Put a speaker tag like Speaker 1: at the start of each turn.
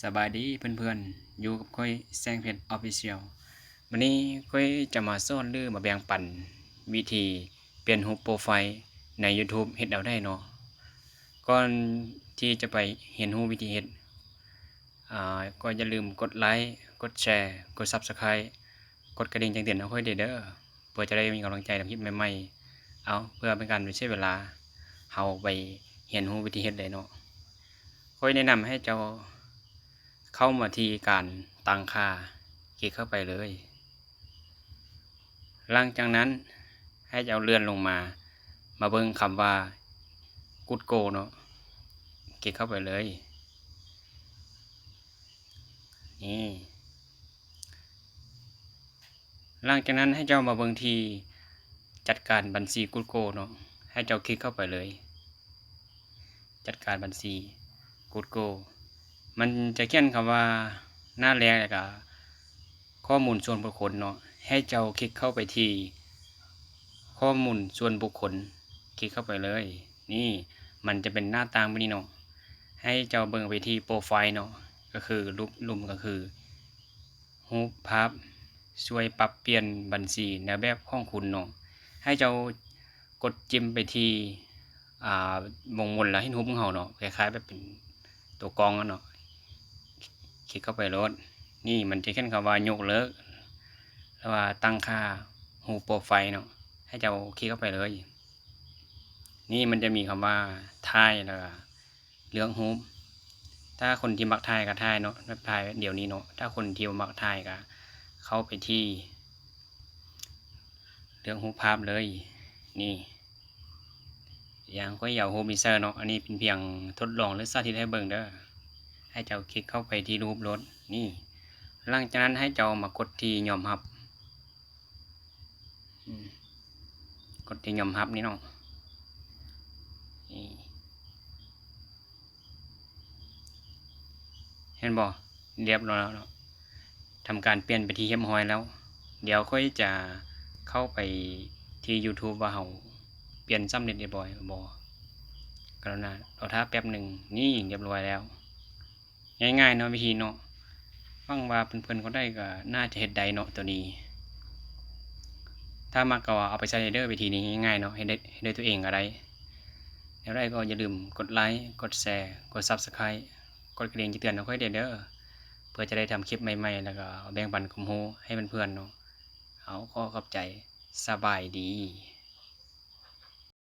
Speaker 1: สบายดีเพื่อนๆ อยู่กับค่อยแซงเพชรออฟฟิเชียลวันนี้ค่อยจะมาสอนหรือมาแบ่งปัน วิธีเปลี่ยนรูปโปรไฟล์ใน YouTube เฮ็ดเอาได้เนาะ ก่อนที่จะไปเห็นรูปวิธีเฮ็ดอ่าก็อย่าลืมกดไลค์ กดแชร์ กด Subscribe กดกระดิ่งแจ้งเตือนเอาค่อยเด้อเด้อเพื่อจะได้มีกำลังใจทำคลิปใหม่ๆ เอาเพื่อเป็นการไม่ใช้เวลาเฮาไปเห็นรูปวิธีเฮ็ดได้เนาะค่อยแนะนำให้เจ้า เข้ามาที่การตั้งค่า คลิกเข้าไปเลย หลังจากนั้นให้เอาเลื่อนลงมา มาเบิ่งคำว่ากุดโกเนาะคลิกเข้าไปเลย นี่หลังจากนั้นให้เจ้ามาเบิ่งที่จัดการบัญชีกุดโกเนาะให้เจ้าคลิกเข้าไปเลย จัดการบัญชีกุดโก มันจะเขียนคำว่าหน้าแรกแล้วก็ข้อมูลส่วนบุคคลเนาะให้เจ้าคลิกเข้าไปที่ข้อมูลส่วนบุคคล คลิกเข้าไปเลย นี่มันจะเป็นหน้าต่างแบบนี้เนาะให้เจ้าเบิ่งไปที่โปรไฟล์เนาะก็คือรูปลุ่มก็คือรูปภาพช่วยปรับเปลี่ยนบัญชีในแบบของคุณเนาะให้เจ้ากดจิ้มไปที่อ่ามงมนแล้วให้รูปของเฮาเนาะคล้ายๆแบบเป็นตัวกรองเนาะ คลิกเข้าไปรถนี่มันจะขึ้นคำว่ายกเลิกแล้วว่าตั้งค่าหูโปรไฟล์เนาะให้เจ้าคลิกเข้าไปเลย นี่มันจะมีคำว่าท่ายแล้วเรื่องฮูปถ้าคนที่มักท่ายก็ท่ายเนาะท่ายเดี๋ยวนี้เนาะถ้าคนที่มักท่ายก็เข้าไปที่เรื่องฮูภาพเลย นี่อย่างก็อยาวโฮมิเซอร์เนาะอันนี้เป็นเพียงทดลองหรือสาธิตให้เบิ่งเด้อ ให้เจ้าคลิกเข้าไปที่รูปรถนี่ หลังจากนั้นให้เจ้ามากดที่ยอมรับกดที่ยอมรับนี่เนาะเห็นบ่เรียบร้อยแล้วเนาะทำการเปลี่ยนไปที่เรียบร้อยแล้ว เดี๋ยวค่อยจะเข้าไปที่ YouTube ว่าเฮาเปลี่ยนซ้ำเร็จเรียบร้อยบ่กรุณาเราท่าแป๊บหนึ่งนี่เรียบร้อยแล้ว ง่ายๆเนาะวิธีเนาะฟังว่าเพื่อนๆก็ได้ก็น่าจะเฮ็ดไดเนาะตัวนี้ ถ้ามากก็เอาไปใช้เด้อวิธีนี้ง่ายๆเนาะให้ได้ให้ได้ตัวเองก็ได้แล้วได้ก็อย่าลืมกดไลค์กดแชร์กด Subscribe กดกระดิ่งแจ้งเตือนเอาค่อยเด้อเด้อเพื่อจะได้ทำคลิปใหม่ๆ แล้วก็แบ่งปันความรู้ให้เพื่อนๆเนาะเอาขอขอบใจสบายดี